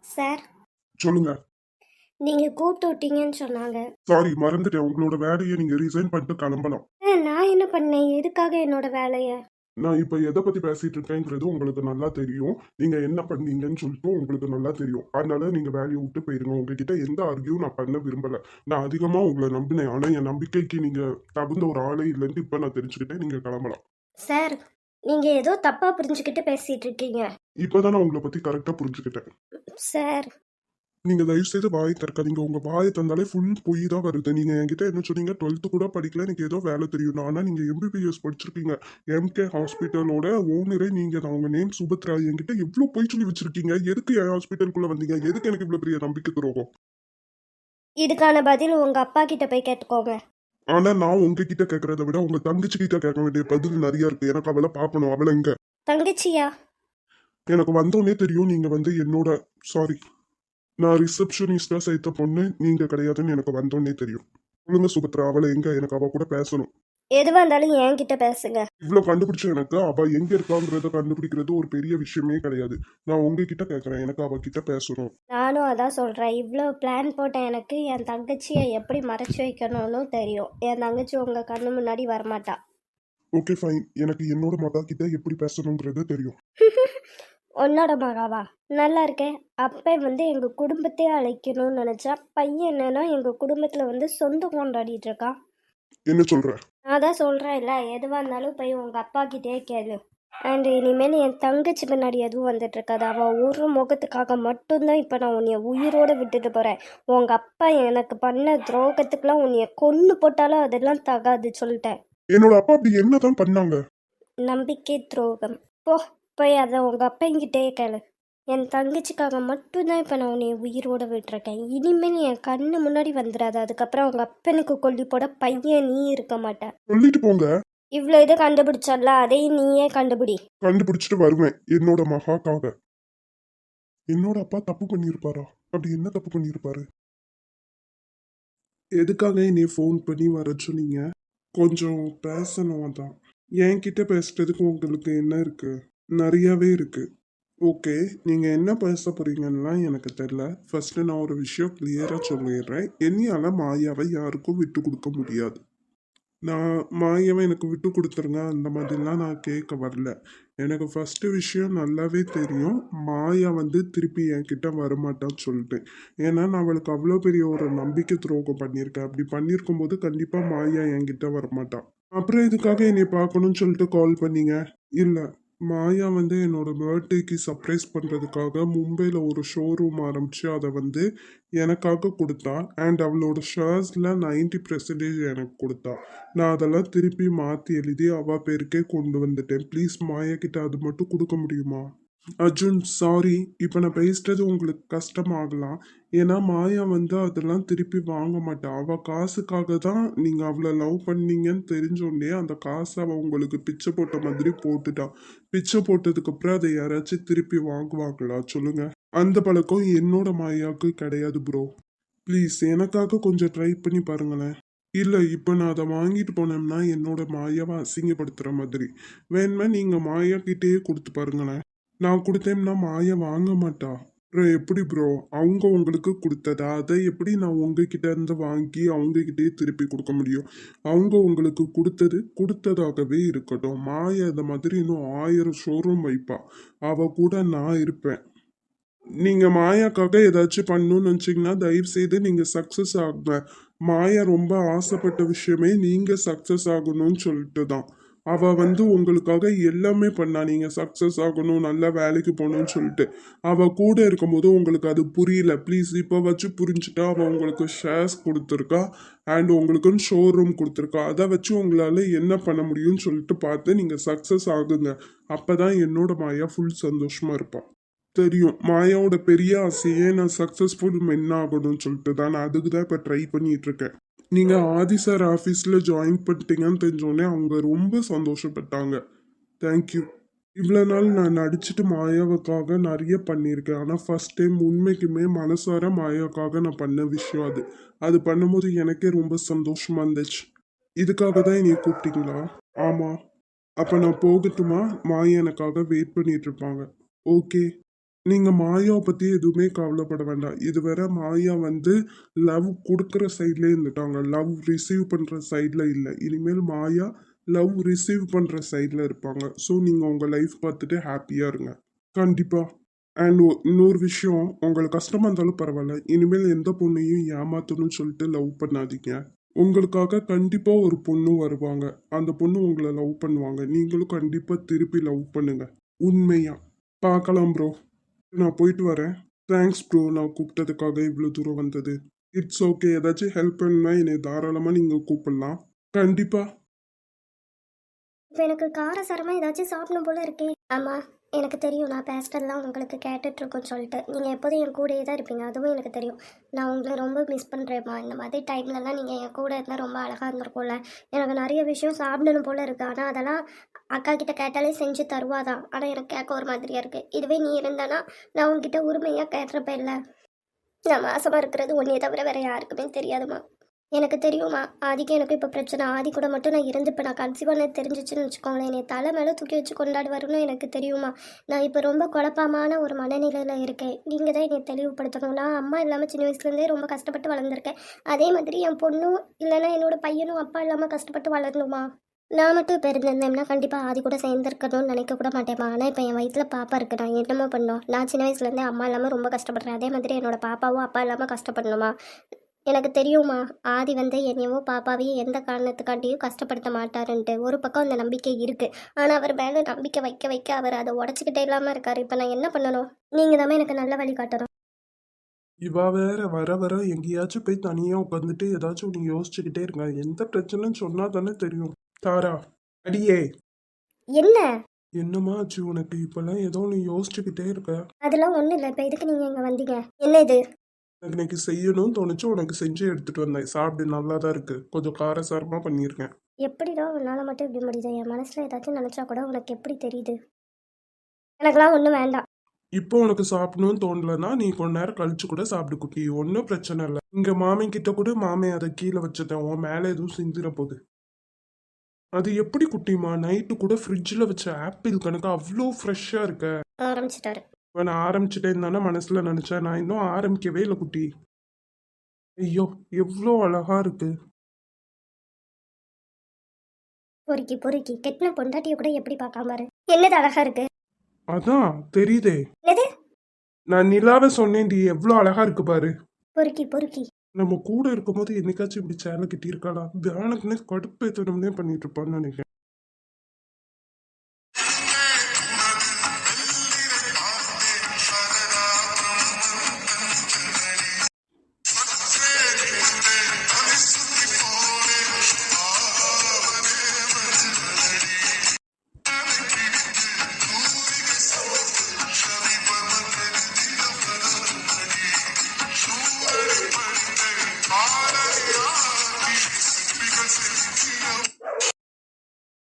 Sir. சொல்லுங்க. நீங்கள் கூப்பிட்டு விட்டீங்கன்னு சொன்னாங்க. சாரி மறந்துட்டேன். உங்களோட வேலையை நீங்க ரிசைன் பண்ணிட்டு கிளம்பலாம் நான் என்ன பண்ணேன்? எதுக்காக என்னோட வேலையை? நான் இப்ப எதை பத்தி பேசிட்டு இருக்கேங்கிறது உங்களுக்கு நல்லா தெரியும். நீங்க என்ன பண்ணீங்கன்னு சொல்லிட்டு உங்களுக்கு நல்லா தெரியும். அதனால நீங்க வேலையை விட்டு போயிருங்க. உங்ககிட்ட எந்த ஆர்கியும் நான் பண்ண விரும்பல. நான் அதிகமா உங்களை நம்பினேன். ஆனா என் நம்பிக்கைக்கு நீங்க தகுந்த ஒரு ஆளே இல்லைன்னு இப்ப நான் தெரிஞ்சுக்கிட்டேன். நீங்க கிளம்பலாம். சார் நீங்கள் ஏதோ தப்பாக புரிஞ்சுக்கிட்டு பேசிகிட்டு இருக்கீங்க இப்பதான் நான் உங்களை பத்தி கரெக்டா புரிஞ்சுக்கிட்டேன். சார். நீங்க தயவு செய்து வாயை திறக்காதீங்க. உங்க வாயை தந்தாலே ஃபுல் பொய் தான் வருது. நீங்க என்கிட்ட என்ன சொன்னீங்க? டுவெல்த்து கூட படிக்கல. எனக்கு ஏதோ வேலை தெரியும். ஆனா நீங்க எம்பிபிஎஸ் படிச்சிருக்கீங்க. எம்கே ஹாஸ்பிட்டலோட ஓனரே நீங்க தான். உங்க நேம் சுபத்ரா என்கிட்ட எவ்வளவு பொய் சொல்லி வச்சிருக்கீங்க? எதுக்கு என் ஹாஸ்பிட்டலுக்குள்ள வந்தீங்க? எதுக்கு எனக்கு இவ்வளவு பெரிய நம்பிக்கை துரோகம் இதுக்கான பதில் உங்கள் அப்பா கிட்ட போய் கேட்டுக்கோங்க. ஆனா நான் உங்ககிட்ட கேட்கறத விட உங்க தங்கச்சி கிட்ட கேட்க வேண்டிய பதில் நிறைய இருக்கு. எனக்கு அவளை பார்க்கணும். அவளை எங்க தங்கச்சியா? எனக்கு வந்தோடனே தெரியும் நீங்க வந்து என்னோட சாரி நான் ரிசப்ஷனிஸ்டா சேர்த்த பொண்ணு நீங்க கிடையாதுன்னு எனக்கு வந்தோடனே தெரியும். சொல்லுங்க சுபத்ரா அவளை எங்க எனக்கு அவ கூட பேசணும். எதுவாக இருந்தாலும் என்கிட்ட பேசுங்க. இவ்வளவு கண்டுபிடிச்ச எனக்கு அவ எங்க இருக்காங்கிறத கண்டுபிடிக்கிறது ஒரு பெரிய விஷயமே கிடையாது. நான் உங்ககிட்ட கேட்கறேன் எனக்கு அவ கிட்ட பேசணும். நானும் அதான் சொல்கிறேன் இவ்வளோ பிளான் போட்ட எனக்கு என் தங்கச்சியை எப்படி மறைச்சி வைக்கணும்னு தெரியும். என் தங்கச்சி உங்கள் கண்ணு முன்னாடி வரமாட்டா. ஓகே ஃபைன் எனக்கு என்னோட மகா கிட்ட எப்படி பேசணுங்கிறது தெரியும். உன்னோட மகாவா? நல்லா இருக்கேன். அப்போ வந்து எங்கள் குடும்பத்தையே அழைக்கணும்னு நினச்சா பையன் என்னன்னா எங்கள் குடும்பத்தில் வந்து சொந்தம் கொண்டாடிட்டு இருக்கான். என்ன சொல்ற? நான் தான் சொல்கிறேன்ல எதுவாக இருந்தாலும் போய் உங்கள் அப்பா கிட்டே கேளு. அண்ட் இனிமேல் என் தங்கச்சி பின்னாடி எதுவும் வந்துட்டு இருக்காது. அவள் ஒரு முகத்துக்காக மட்டும்தான் இப்போ நான் உன்னைய உயிரோடு விட்டுட்டு போகிறேன் உங்கள் அப்பா எனக்கு பண்ண துரோகத்துக்குலாம் உன்னைய கொன்று போட்டாலும் அதெல்லாம் தகாது சொல்லிட்டேன். என்னோட அப்பா அப்படி என்னதான் பண்ணாங்க? நம்பிக்கை துரோகம். போ போய் அதை உங்கள் அப்பங்கிட்டே கேளு. என் தங்கச்சிக்காக மட்டும்தான் இப்போ நான் உன்னை உயிரோட விட்டுருக்கேன். இனிமேல் என் கண்ணு முன்னாடி வந்துடாது. அதுக்கப்புறம் உங்கள் அப்பனுக்கு கொல்லி போட பையன் நீ இருக்க மாட்ட சொல்லிட்டு போங்க. இவ்வளோ இது கண்டுபிடிச்சல்ல அதையும் நீயே கண்டுபிடி. கண்டுபிடிச்சிட்டு வருவேன் என்னோட மகாக்காக. என்னோட அப்பா தப்பு பண்ணியிருப்பாரா? அப்படி என்ன தப்பு பண்ணியிருப்பாரு? எதுக்காக என்னை ஃபோன் பண்ணி வர சொன்னீங்க? கொஞ்சம் பேசணும் அதான். என்கிட்ட பேசுறதுக்கு உங்களுக்கு என்ன இருக்கு? நிறையவே இருக்கு. ஓகே நீங்கள் என்ன பேச போகிறீங்கலாம் எனக்கு தெரியல. ஃபஸ்ட்டு நான் ஒரு விஷயம் கிளியராக சொல்லிடுறேன். என்னையால் மாயாவை யாருக்கும் விட்டு கொடுக்க முடியாது. நான் மாயாவை எனக்கு விட்டு கொடுத்துருங்க அந்த மாதிரிலாம் நான் கேட்க வரல. எனக்கு ஃபஸ்ட்டு விஷயம் நல்லாவே தெரியும். மாயா வந்து திருப்பி என்கிட்ட வரமாட்டான்னு சொல்லிட்டு ஏன்னா நான் அவளுக்கு அவ்வளோ பெரிய ஒரு நம்பிக்கை துரோகம் பண்ணியிருக்கேன். அப்படி பண்ணியிருக்கும் போது கண்டிப்பாக மாயா என்கிட்ட வரமாட்டான் அப்புறம் இதுக்காக என்னை பார்க்கணும்னு சொல்லிட்டு கால் பண்ணீங்க? இல்லை. மாயா வந்து என்னோட பர்த்டேக்கு சர்ப்ரைஸ் பண்ணுறதுக்காக மும்பையில் ஒரு ஷோரூம் ஆரம்பித்து அதை வந்து எனக்காக கொடுத்தா. அண்ட் அவளோட ஷேர்ஸில் 90% பர்சன்டேஜ் எனக்கு கொடுத்தா. நான் அதெல்லாம் திருப்பி மாற்றி எழுதி அவள் பேருக்கே கொண்டு வந்துட்டேன். ப்ளீஸ் மாயா கிட்ட அது மட்டும் கொடுக்க முடியுமா? அர்ஜுன் சாரி இப்போ நான் பேசுறது உங்களுக்கு கஷ்டமாகலாம் ஏன்னா மாயா வந்து அதெல்லாம் திருப்பி வாங்க மாட்டா. அவள் காசுக்காக தான் நீங்கள் அவளை லவ் பண்ணீங்கன்னு தெரிஞ்சோடனே அந்த காசை அவள் உங்களுக்கு பிச்சை போட்ட மாதிரி போட்டுட்டா. பிச்சை போட்டதுக்கப்புறம் அதை யாராச்சும் திருப்பி வாங்குவாங்களா? சொல்லுங்க. அந்த பழக்கம் என்னோட மாயாவுக்கு கிடையாது ப்ரோ ப்ளீஸ் எனக்காக கொஞ்சம் ட்ரை பண்ணி பாருங்களேன். இல்லை இப்போ நான் அதை வாங்கிட்டு போனேன்னா என்னோட மாயாவை அசிங்கப்படுத்துகிற மாதிரி. வேணுமே நீங்கள் மாயா கிட்டேயே கொடுத்து பாருங்களேன். நான் கொடுத்தேன்னா மாயா வாங்க மாட்டா. ப்ரோ எப்படி ப்ரோ அவங்க உங்களுக்கு கொடுத்ததா? அதை எப்படி நான் உங்ககிட்ட இருந்து வாங்கி அவங்க திருப்பி கொடுக்க முடியும்? அவங்க உங்களுக்கு கொடுத்தது கொடுத்ததாகவே இருக்கட்டும். மாய அந்த மாதிரி இன்னும் ஆயிரம் ஷோரூம் வைப்பா. அவ கூட நான் இருப்பேன். நீங்க மாயாக்காக ஏதாச்சும் பண்ணணும்னு நினச்சிங்கன்னா தயவு செய்து நீங்க சக்சஸ் ஆகுங்க. மாயா ரொம்ப ஆசைப்பட்ட விஷயமே நீங்க சக்சஸ் ஆகணும்னு சொல்லிட்டு தான் அவ வந்து உங்களுக்காக எல்லாமே பண்ணா. நீங்க சக்சஸ் ஆகணும் நல்ல வேலைக்கு போகணும்னு சொல்லிட்டு. அவ கூட இருக்கும்போது உங்களுக்கு அது புரியல. ப்ளீஸ் இப்போ வச்சு புரிஞ்சுட்டா அவ உங்களுக்கு ஷேர்ஸ் கொடுத்துருக்கா அண்ட் உங்களுக்குன்னு ஷோரூம் கொடுத்துருக்கா. அதை வச்சு உங்களால் என்ன பண்ண முடியும்னு சொல்லிட்டு பார்த்து நீங்கள் சக்ஸஸ் ஆகுங்க. அப்போ தான் என்னோட மாயா ஃபுல் சந்தோஷமாக இருப்பாள் தெரியும். மாயாவோட பெரிய ஆசையே நான் சக்ஸஸ்ஃபுல் மென் ஆகணும்னு சொல்லிட்டு தான் நான் அதுக்கு தான் இப்போ ட்ரை பண்ணிகிட்ருக்கேன் நீங்கள் ஆதி சார் ஆஃபீஸில் ஜாயின் பண்ணிட்டீங்கன்னு தெரிஞ்சோடனே அவங்க ரொம்ப சந்தோஷப்பட்டாங்க. தேங்க்யூ இவ்வளோ நாள் நான் நடிச்சிட்டு மாயாவுக்காக நிறைய பண்ணியிருக்கேன். ஆனால் ஃபஸ்ட் டைம் உண்மைக்குமே மனசார மாயாவுக்காக நான் பண்ண விஷயம் அது. அது பண்ணும்போது எனக்கே ரொம்ப சந்தோஷமாக இருந்துச்சு. இதுக்காக தான் என்னை கூப்பிட்டீங்களா? ஆமாம் அப்போ நான் போகட்டுமா? மாயா எனக்காக வெயிட் பண்ணிகிட்ருப்பாங்க ஓகே நீங்க மாயாவை பத்தி எதுவுமே கவலைப்பட வேண்டாம். இதுவரை மாயா வந்து லவ் கொடுக்குற சைட்ல இருந்துட்டாங்க. லவ் ரிசீவ் பண்ற சைட்ல இல்லை. இனிமேல் மாயா லவ் ரிசீவ் பண்ற சைட்ல இருப்பாங்க. ஸோ நீங்க உங்க லைஃப் பார்த்துட்டு ஹாப்பியா இருங்க. கண்டிப்பா. அண்ட் இன்னொரு விஷயம் உங்களுக்கு கஷ்டமா இருந்தாலும் பரவாயில்ல. இனிமேல் எந்த பொண்ணையும் ஏமாத்தணும்னு சொல்லிட்டு லவ் பண்ணாதீங்க. உங்களுக்காக கண்டிப்பா ஒரு பொண்ணு வருவாங்க. அந்த பொண்ணு உங்களை லவ் பண்ணுவாங்க. நீங்களும் கண்டிப்பா திருப்பி லவ் பண்ணுங்க. உண்மையா? பார்க்கலாம் ப்ரோ நான் போயிட்டு வரேன். தேங்க்ஸ் ப்ரோ நான் கூப்பிட்டதுக்காக இவ்வளோ தூரம் வந்தது. இட்ஸ் ஓகே ஏதாச்சும் ஹெல்ப் பண்ணா என்னை தாராளமாக நீங்கள் கூப்பிடலாம். கண்டிப்பாக இப்போ எனக்கு காரசாரமாக ஏதாச்சும் சாப்பிடணும் போல இருக்கே. ஆமாம் எனக்கு தெரியும். நான் பேசுறதெல்லாம் உங்களுக்கு கேட்டுட்ருக்கோன்னு சொல்லிட்டு. நீங்கள் எப்போதும் என் கூடயே தான் இருப்பீங்க. அதுவும் எனக்கு தெரியும். நான் உங்களை ரொம்ப மிஸ் பண்ணுறேம்மா இந்த மாதிரி டைம்லலாம் நீங்கள் என் கூட இருந்தால் ரொம்ப அழகாக இருந்திருக்கும்ல. எனக்கு நிறைய விஷயம் சாப்பிடணும் போல் இருக்குது ஆனால் அதெல்லாம் அக்கா கிட்ட கேட்டாலே செஞ்சு தருவாதான் ஆனால் எனக்கு கேட்க ஒரு மாதிரியாக இருக்குது இதுவே நீ இருந்தனா நான் உங்ககிட்ட உரிமையாக கேட்டுறப்ப இல்லை. நான் மாசமாக இருக்கிறது ஒன்றே தவிர வேறு யாருக்குமே தெரியாதுமா எனக்கு தெரியுமா? ஆதிக்கு எனக்கு இப்போ பிரச்சனை. ஆதி கூட மட்டும் நான் இருந்து இப்போ நான் கன்சீவான தெரிஞ்சிச்சுன்னு வச்சுக்கோங்களேன். என்னை தலை மேலே தூக்கி வச்சு கொண்டாடுவாருன்னு எனக்கு தெரியுமா? நான் இப்போ ரொம்ப குழப்பமான ஒரு மனநிலையில் இருக்கேன். நீங்கள் தான் என்னை தெளிவுபடுத்தணும். நான் அம்மா இல்லாமல் சின்ன வயசுலேருந்தே ரொம்ப கஷ்டப்பட்டு வளர்ந்துருக்கேன். அதே மாதிரி என் பொண்ணும் இல்லைன்னா என்னோட பையனும் அப்பா இல்லாமல் கஷ்டப்பட்டு வளரணுமா? நான் மட்டும் இப்போ இருந்திருந்தேன்னா கண்டிப்பாக ஆதி கூட சேர்ந்துருக்கணும்னு நினைக்க கூட மாட்டேம்மா. ஆனால் இப்போ என் வயிற்றில் பாப்பா இருக்கு. நான் என்னமோ பண்ணோம். நான் சின்ன வயசுலேருந்தே அம்மா இல்லாமல் ரொம்ப கஷ்டப்படுறேன். அதே மாதிரி என்னோடய பாப்பாவும் அப்பா இல்லாமல் கஷ்டப்படணுமா? எனக்கு தெரியுமா ஆதி வந்து என்னையவோ பாப்பாவையும் எந்த காரணத்துக்காண்டியும் கஷ்டப்படுத்த மாட்டாருன்ட்டு. ஒரு பக்கம் அந்த நம்பிக்கை இருக்குது ஆனால் அவர் மேலே நம்பிக்கை வைக்க வைக்க அவர் அதை உடச்சிக்கிட்டே இல்லாமல் இருக்காரு. இப்போ நான் என்ன பண்ணணும்? நீங்கள் தான் எனக்கு நல்ல வழி காட்டணும். இவா வேற வர வர எங்கேயாச்சும் போய் தனியாக உட்காந்துட்டு ஏதாச்சும் நீ யோசிச்சுக்கிட்டே இருங்க எந்த பிரச்சனைன்னு சொன்னா தானே தெரியும். தாரா அடியே. என்ன? என்னம்மா ஆச்சு உனக்கு? இப்பெல்லாம் ஏதோ நீ யோசிச்சுக்கிட்டே இருக்க. அதெல்லாம் ஒன்றும் இல்லை. இப்போ எதுக்கு நீங்கள் இங்கே வந்தீங்க? என்ன இது இன்னைக்கு செய்யணும்னு தோணுச்சு உனக்கு செஞ்சு எடுத்துட்டு வந்தேன். சாப்பிடு நல்லா தான் இருக்கு. கொஞ்சம் காரசாரமாக பண்ணியிருக்கேன். எப்படிதான் உன்னால் மட்டும் இப்படி முடியுது? என் மனசில் ஏதாச்சும் நினச்சா கூட உனக்கு எப்படி தெரியுது? எனக்கெல்லாம் ஒன்றும் வேண்டாம். இப்போ உனக்கு சாப்பிடணும்னு தோணலன்னா நீ கொஞ்ச நேரம் கழிச்சு கூட சாப்பிடு குட்டி. ஒன்றும் பிரச்சனை இல்லை. இங்க மாமி கிட்ட கூட மாமே அதை கீழே வச்சுட்டேன். உன் மேலே எதுவும் சிந்திர போகுது அது எப்படி குட்டிமா? நைட்டு கூட ஃப்ரிட்ஜில் வச்ச ஆப்பிள் கணக்கு அவ்வளோ ஃப்ரெஷ்ஷாக இருக்க. ஆரம்பிச்சிட்டாரு. இப்போ நான் ஆரம்பிச்சிட்டேன்னு தானே மனசில் நினச்சேன். நான் இன்னும் ஆரம்பிக்கவே இல்லை குட்டி. ஐயோ எவ்வளோ அழகா இருக்கு. பொறுக்கி பொறுக்கி கெட்டின பொண்டாட்டியை கூட எப்படி பார்க்காம பாரு. என்னது அழகா இருக்கு? அதான் தெரியுதே. என்னது? நான் நிலாவை சொன்னேன்டி எவ்வளோ அழகா இருக்கு பாரு. பொறுக்கி பொறுக்கி. நம்ம கூட இருக்கும்போது என்னைக்காச்சும் இப்படி சேலை கட்டி இருக்காளா தியானக்குன்னே கடுப்பேற்றணும்னே பண்ணிட்டு இருப்பான்னு நினைக்கிறேன்.